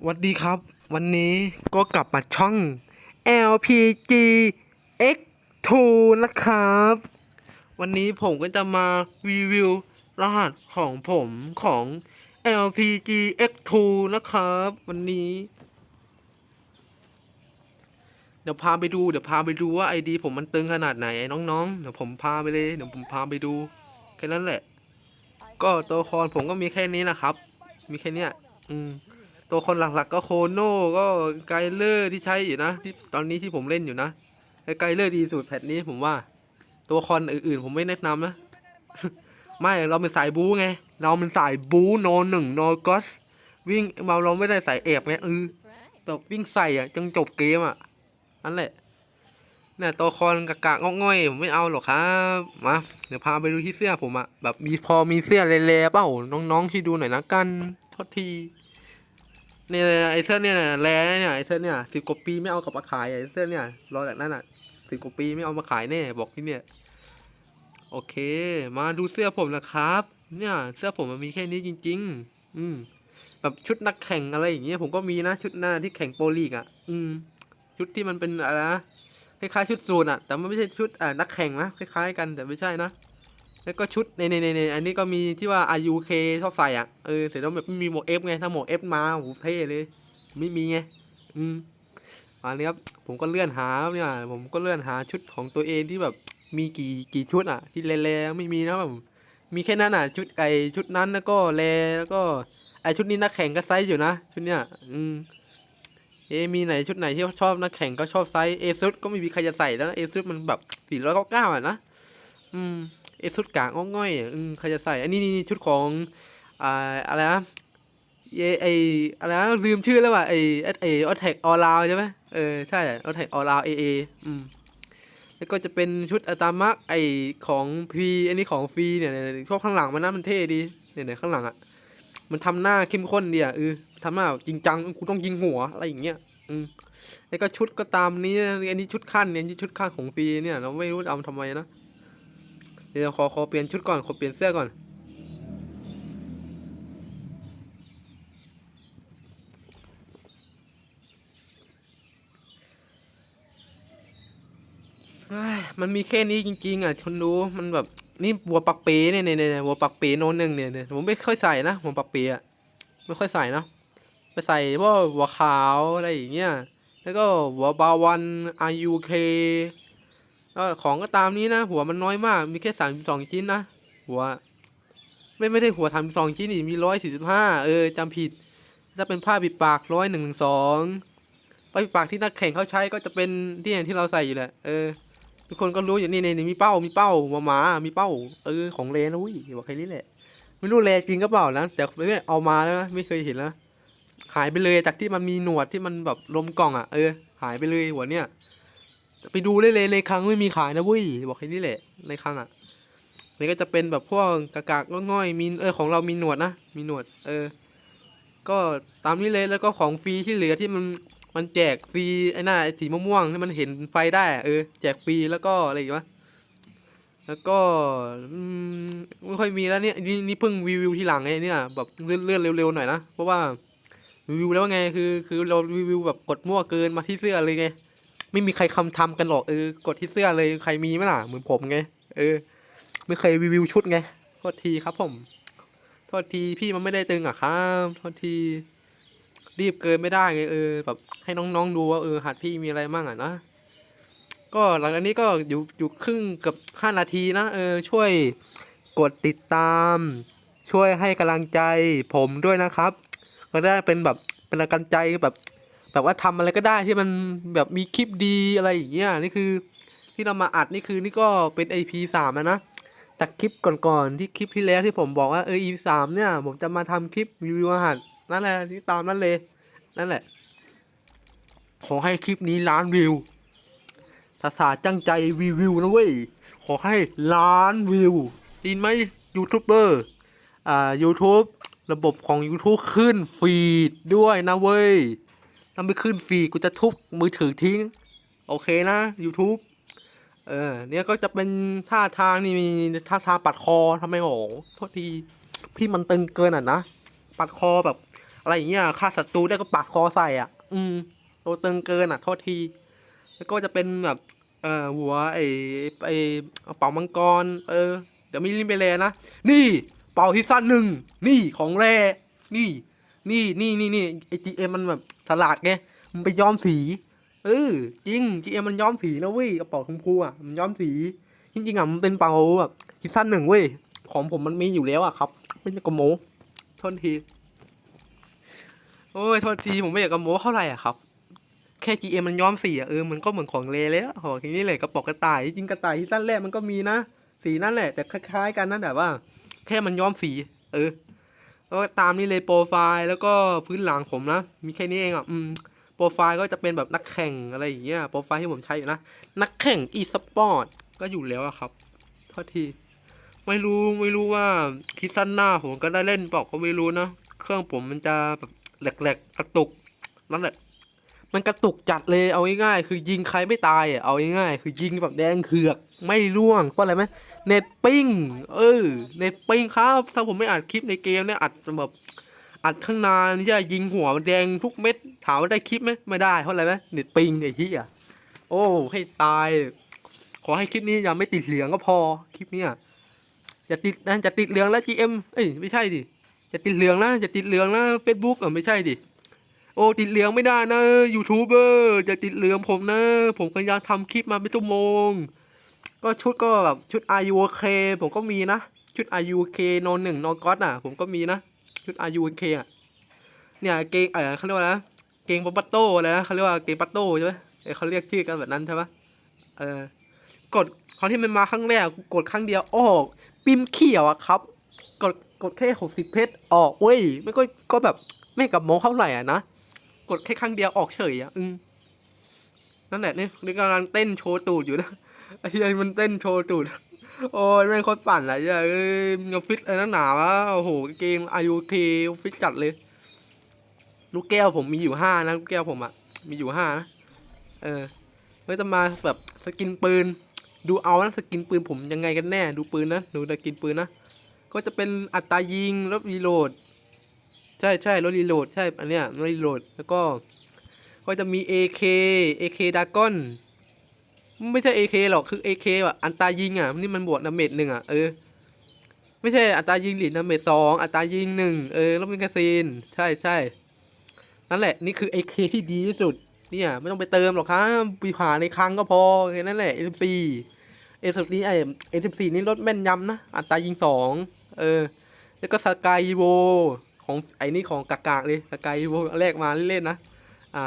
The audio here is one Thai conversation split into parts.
สวัสดีครับ วันนี้ก็กลับมาช่อง LPG X2 นะครับ วันนี้ผมก็จะมารีวิวรหัสของผมของ LPG X2 นะครับ วันนี้ เดี๋ยวพาไปดูเดี๋ยวพาไปดูว่าไอดีผมมันตึงขนาดไหนไอ้น้องๆ เดี๋ยวผมพาไปเลยเดี๋ยวผมพาไปดูแค่นั้นแหละ ก็ตัวละครผมก็มีแค่นี้นะครับ มีแค่เนี้ยอืม ตัวคนหลักๆก็โคโน่ก็ไกเลอร์ที่ใช้อยู่นะที่ตอนนี้ที่ผมเล่นอยู่นะไกเลอร์ดีสุดแพทนี้ผมว่า ตัวคอนอื่นๆ ผมไม่แนะนำนะ ไม่เราเป็นสายบูไง เราเป็นสายบู๊โนหนึ่งโนกอสวิ่งเราเราไม่ได้สายเอบไงเออแบบวิ่งใส่อะจนจบเกมอะนั่นแหละเนี่ยตัวคอนกะกะงอกง่อยผมไม่เอาหรอกครับมาเดี๋ยวพาไปดูที่เสื้อผมอะแบบมีพอมีเสื้อเลๆเปล่าน้องๆที่ดูหน่อยนะกันโทษที เนี่ยไอ้เสื้อเนี่ยนะแลเนี่ยไอ้เสื้อเนี่ยสิบกว่าปีไม่เอากลับมาขายไอ้เสื้อเนี่ยรอจากนั้นอะสิบกว่าปีไม่เอามาขายแน่บอกที่เนี่ย โอเค มาดูเสื้อผมนะครับ เนี่ย เสื้อผมมันมีแค่นี้จริง ๆ อืม แบบชุดนักแข่งอะไรอย่างเงี้ยผมก็มีนะชุดหน้าที่แข่งโปรลีกอะ อืม ชุดที่มันเป็นอะไรนะคล้ายๆชุดสูนอะ แต่มันไม่ใช่ชุดอ่านักแข่งนะคล้ายๆ กันแต่ไม่ใช่นะ แล้วก็ชุดในในในอันนี้ก็มีที่ว่า RUK ชอบใส่อะเออแต่ต้องแบบไม่มีหมวก F ไงถ้าหมวก F มาโหเท่เลย ไม่มีไงอืมอันนี้ครับผมก็เลื่อนหาเนี่ยผมก็เลื่อนหาชุดของตัวเองที่แบบมีกี่กี่ชุดอะ ที่แลๆไม่มีนะแบบมีแค่นั้นอะชุดไอชุดนั้นแล้วก็แลแล้วก็ไอชุดนี้นักแข่งก็ไซส์อยู่นะชุดเนี้ยอืมเอมีไหนชุดไหนที่ชอบนักแข่งก็ชอบไซส์เอซุดก็ไม่มีใครจะใส่แล้วเอซุดมันแบบสี่ร้อยเก้าเก้าอะนะ อืมเอซุดกางง่อยๆอืมใครจะใส่ อันนี้นี่ชุดของอ่าอะไรนะเอไออะไรนะลืมชื่อแล้วว่ะไอไอไอออแท็กออลาวใช่ไหมเออใช่ออแท็กออลาวเอเออืมแล้วก็จะเป็นชุดอัตามะไอของพีอันนี้ของฟรีเนี่ยชอบข้างหลังมันนะมันเท่ดีเนี่ยเนี่ยข้างหลังอะมันทำหน้าเข้มข้นดีอะเออทำหน้าจริงจังกูต้องยิงหัวอะไรอย่างเงี้ยอืมแล้วก็ชุดก็ตามนี้อันนี้ชุดขั้นเนี่ยชุดขั้นของฟรีเนี่ยเราไม่รู้จะเอามาทำไมนะ เดี๋ยวขอขอเปลี่ยนชุดก่อนขอเปลี่ยนเสื้อก่อนมันมีแค่นี้จริงๆอะคนดูมันแบบนี่บัวปักเป๋เนี่ยเนี่ยเนี่ยบัวปักเป๋โนนหนึ่งเนี่ยเนี่ยผมไม่ค่อยใส่นะบัวปักเป๋อะไม่ค่อยใส่นะไปใส่พวกหัวขาวอะไรอย่างเงี้ยแล้วก็หัวบาวันอายูเค ก็ของก็ตามนี้นะ หัวมันน้อยมาก มีแค่สามสองชิ้นนะ หัว ไม่ไม่ได้หัวทำสองชิ้นนี่มีร้อยสี่สิบห้าเออจำผิดถ้าเป็นผ้าปิดปากร้อยหนึ่งหนึ่งสองผ้าปิดปากที่นักแข่งเขาใช้ก็จะเป็นที่อย่างที่เราใส่อยู่แหละ เออ ทุกคนก็รู้อยู่นี่นี่มีเป้า มีเป้าหมาหมา มีเป้า เออ ของเลนะอุ้ยบอกแค่นี้แหละ ไม่รู้เลจริงก็เปล่านะ แต่ไม่เอามาแล้วนะ ไม่เคยเห็นนะหายไปเลยจากที่มันมีหนวดที่มันแบบลมกล่องอะ เออ หายไปเลยหัวเนี้ย ไปดูเลยเลยในครั้งไม่มีขายนะเว้ยบอกแค่นี้แหละในครั้งอะนี่ก็จะเป็นแบบพวกกากากง่อยๆมีเออของเรามีหนวดนะมีหนวด เออ ก็ตามนี้เลยแล้วก็ของฟรีที่เหลือที่มันมันแจกฟรีไอ้หน้าไอ้สีม่วงๆที่มันเห็นไฟได้เออแจกฟรีแล้วก็อะไรอีกวะแล้วก็อไม่ค่อยมีแล้วเนี่ยนี่นี่เพิ่งรีวิวทีหลังไงเนี่ยแบบเลื่อนเลื่อนเร็วๆหน่อยนะเพราะว่ารีวิวแล้วไงคือคือเรารีวิวแบบกดมั่วเกินมาที่เสื้อเลยไง ไม่มีใครคำทำกันหรอกเออกดที่เสื้อเลยใครมีไหมล่ะเหมือนผมไง เออ ไม่เคยรีวิวชุดไงโทษทีครับ ผม โทษทีพี่มันไม่ได้ตึงอะครับโทษที รีบเกินไม่ได้ไงเออแบบให้น้องๆดูว่าเออหัดพี่มีอะไรมั่งอะนะก็หลังจากนี้ก็อยู่อยู่ครึ่งกับห้านาทีนะเออช่วยกดติดตาม ช่วยให้กำลังใจผมด้วยนะครับ ก็ได้เป็นแบบเป็นกำลังใจแบบ แบบว่าทำอะไรก็ได้ที่มันแบบมีคลิปดีอะไรอย่างเงี้ยนี่คือที่เรามาอัดนี่คือนี่ก็เป็น AP สามแล้วนะแต่คลิปก่อนๆที่คลิปที่แล้วที่ผมบอกว่าเออ EP สามเนี่ยผมจะมาทำคลิปรีวิวอาหารนั่นแหละที่ตามนั่นเลย นั่นแหละ ขอให้คลิปนี้ล้านวิวภาษาจังใจรีวิวนะเว้ยขอให้ล้านวิวได้ยินไหมยูทูบเบอร์อ่า YouTube ระบบของ YouTube ขึ้นฟีดด้วยนะเว้ย ถ้าไม่ขึ้นฟีกูจะทุบมือถือทิ้ง โอเคนะ YouTube เออ เนี่ยก็จะเป็นท่าทางนี่มีท่าทางปัดคอทำไมโหโทษทีพี่มันตึงเกินอะนะ ปัดคอแบบ อะไรอย่างเงี้ยฆ่าศัตรูได้ก็ปาดคอใส่อะ อืม ตัวตึงเกินอะ โทษที แล้วก็จะเป็นแบบเอ่อหัวไอ้ไอ้เป่ามังกร เออ เดี๋ยวมีลิมเบเลนะ นี่ เป่าที่สั้นหนึ่ง นี่ของแรนี่ นี่นี่นี่นี่ไอจีเอมันแบบ ฉลาดไงมันไปย้อมสี เออจริงจีเอ็มมันย้อมสีนะเว้ยกระเป๋าชมพูอะมันย้อมสี จริงๆอะมันเป็นเป่าแบบที่สั้นหนึ่งเว้ยของผมมันมีอยู่แล้วอะครับ ไม่ใช่กระโมโทษทีโอ้ยโทษทีผมไม่อยากกระโมเท่าไหร่อะครับแค่ GM มันย้อมสีอะเออมันก็เหมือนของเลแล้วโหทีนี้เลยกระป๋องกระต่ายจริงกระต่ายที่สั้นแรกมันก็มีนะสีนั่นแหละแต่คล้ายๆกันนั่นแต่ว่า แค่มันย้อมสี เออ ก็ตามนี้เลยโปรไฟล์แล้วก็พื้นหลังผมนะ มีแค่นี้เองอะอืมโปรไฟล์ก็จะเป็นแบบนักแข่งอะไรอย่างเงี้ยโปรไฟล์ที่ผมใช้อยู่นะ นักแข่ง e สปอร์ตก็อยู่แล้วอะครับโทษที ไม่รู้ไม่รู้ว่าคิดสั้นหน้าผมก็ได้เล่นเปล่าก็ไม่รู้นะ เครื่องผมมันจะแบบแหลกๆกระตุกนั่นแหละมันกระตุกจัดเลยเอาง่ายๆคือยิงใครไม่ตายอะเอาง่ายๆคือยิงแบบแดงเขือกไม่ร่วงเพราะอะไรไหม เน็ตปิ้ง เออ เน็ตปิ้งครับ ถ้าผมไม่อัดคลิปในเกมเนี่ยอัดแบบอัดข้างนานที่จะยิงหัวมันแดงทุกเม็ด ถามว่าได้คลิปไหมไม่ได้ เพราะอะไรไหมเน็ตปิ้งไอ้เหี้ยโอ้ให้ตาย ขอให้คลิปนี้อย่าไม่ติดเหลืองก็พอ คลิปเนี้ยอย่าติดนะจะติดเหลืองแล้ว GM เอ้ยไม่ใช่ดิจะติดเหลืองนะจะติดเหลืองนะ Facebook เออไม่ใช่ดิโอ้ติดเหลืองไม่ได้นะยูทูบเบอร์จะติดเหลืองผมนะ ผมกำลังทำคลิปมาเป็นชั่วโมง ก็ชุดก็แบบชุด RUK ผมก็มีนะ ชุด RUK โนหนึ่งโนก็อตอะ ผมก็มีนะ ชุด RUK อะ เนี่ยเกงเออเขาเรียกว่าอะไรนะเกงปัตโต้อะไรนะเขาเรียกว่าเกงปัตโต้ใช่ไหมเออเขาเรียกชื่อกันแบบนั้นใช่ไหมเออกดคราที่มันมาครั้งแรกกดครั้งเดียวออกปิมเขียวอะครับ กดกดแค่หกสิบเพชรออกเว้ยไม่ก็ก็แบบไม่กับโมงเท่าไหร่อะนะกดแค่ครั้งเดียวออกเฉยอะอืมนั่นแหละนี่นี่กำลังเต้นโชว์ตูดอยู่นะ ไอ้เหี้ยมันเต้นโชว์ตูดโอ้ยแม่งโคตรปั่นอะไอ้เหี้ยเอ้ยมึงอฟิตอะไรนักหนาวะโอ้โหเกมอายุเคฟิตจัดเลย ลูกแก้วผมมีอยู่ห้านะลูกแก้วผมอะมีอยู่ห้านะเออเฮ้ยจะมาแบบสกินปืน ดูเอานะสกินปืนผมยังไงกันแน่ ดูปืนนะดูสกินปืนนะก็จะเป็นอัตรายิงลดรีโหลด ใช่ใช่รถรีโหลดใช่อันเนี้ยรถรีโหลดแล้วก็ ก็จะมี AK AK ดากอน ไม่ใช่ AK หรอกคือ AK แบบอัตายิงอะนี่มันบวกดาเมจหนึ่งอะเออไม่ใช่อัตรายิงหรือดาเมจสองอัตรายิงหนึ่งเออแล้วเป็นกระซีนใช่ใช่นั่นแหละนี่คือ AK ที่ดีที่สุดเนี่ยไม่ต้องไปเติมหรอกครับไปหาในครั้งก็พอแค่นั้นแหละ MC MC ไอ้ MC นี่ลดแม่นยำนะอัตรายิงสองเออ แล้วก็สกายโวของไอ้นี่ของกากๆเลยสกายโวแรกมาเล่นๆนะอะ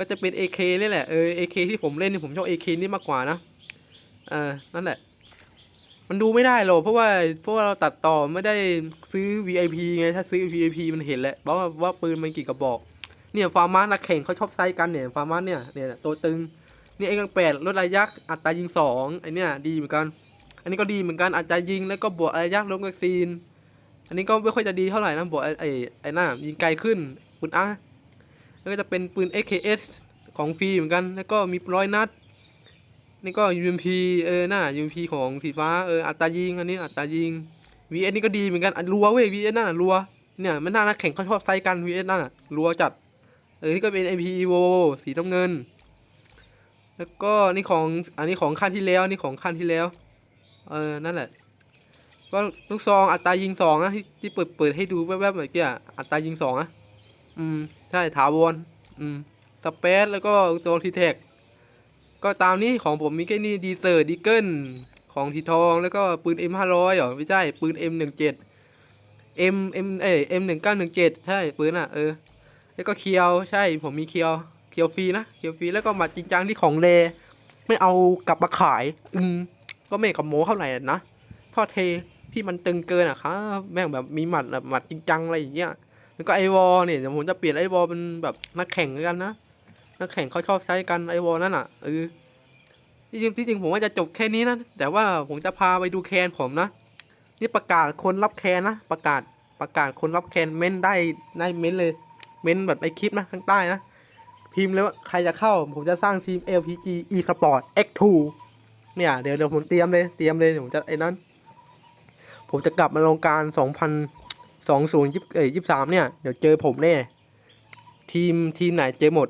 ก็จะเป็น AK นี่แหละ เออ AK ที่ผมเล่นนี่ผมชอบ AK นี่มากกว่านะ เออ นั่นแหละ มันดูไม่ได้หรอกเพราะว่าเพราะว่าเราตัดต่อไม่ได้ซื้อ VIP ไง ถ้าซื้อ VIP มันเห็นแหละเพราะว่าว่าปืนมันกี่กระบอก เนี่ยฟาร์มานักแข่งเขาชอบไซส์กันเนี่ยฟาร์มาเนี่ย เนี่ยตัวตึงเนี่ยไอ้กังแปดลดระยะอัตรายิงสองไอเนี่ยดีเหมือนกัน อันนี้ก็ดีเหมือนกันอาจจะยิงแล้วก็บวกระยะลงวัคซีน อันนี้ก็ไม่ค่อยจะดีเท่าไหร่นะบวกไอ้ไอ้ไอหน้ายิงไกลขึ้นปืนอา แล้วก็จะเป็นปืน AKS ของฟรีเหมือนกัน แล้วก็มีร้อยนัด นี่ก็ UMP เออหน้า UMP ของสีฟ้าเอออัตรายิงอันนี้อัตรายิง VS นี่ก็ดีเหมือนกันอันรัวเว้ย VS น่ะรัวเนี่ยมันน่านักแข่งเขาชอบไซส์กัน VS น่ะรัวจัดเออนี่ก็เป็น MP Evo สีน้ำเงิน แล้วก็นี่ของอันนี้ของขั้นที่แล้วนี่ของขั้นที่แล้ว เออนั่นแหละก็ลูกซองอัตรายิงสองนะที่ที่เปิดเปิดให้ดูแวบๆเมื่อกี้อัตรายิงสองอะ อืมใช่ถาวรอืมสเปซแล้วก็โซนทีเทคก็ตามนี้ของผมมีแค่นี้ดีเซอร์ดีเกิลของทีทองแล้วก็ปืน M ห้าร้อยเหรอไม่ใช่ปืน M หนึ่งเจ็ด M M เอ้ M หนึ่งเก้าหนึ่งเจ็ดใช่ปืนอะเออแล้วก็เคียวใช่ผมมีเคียวเคียวฟรีนะเคียวฟรีแล้วก็มัดจริงจังที่ของเลไม่เอากลับมาขาย อืมก็ไม่กับโมเท่าไหร่นะทอดเทที่มันตึงเกินอะครับแม่งแบบมีหมัดแบบหมัดจริงจังอะไรอย่างเงี้ย แล้วก็ไอวอลเนี่ยเดี๋ยวผมจะเปลี่ยนไอวอลเป็นแบบนักแข่งกันนะนักแข่งเขาชอบใช้กันไอวอลนั่นอะเออที่จริงที่จริงผมว่าจะจบแค่นี้นะแต่ว่าผมจะพาไปดูแคนผมนะนี่ประกาศคนรับแคนนะประกาศประกาศคนรับแคนเม้นได้ได้เม้นเลยเม้นแบบไอคลิปนะข้างใต้นะพิมพ์เลยว่าใครจะเข้า ผมจะสร้างทีม LPG eSport X2 เนี่ยเดี๋ยวเดี๋ยวผมเตรียมเลยเตรียมเลยผมจะไอ้นั้น ผมจะกลับมาลงการ สองศูนย์ยี่เอ้ยยี่สามเนี่ย เดี๋ยวเจอผมแน่ ทีมทีมไหนเจอหมด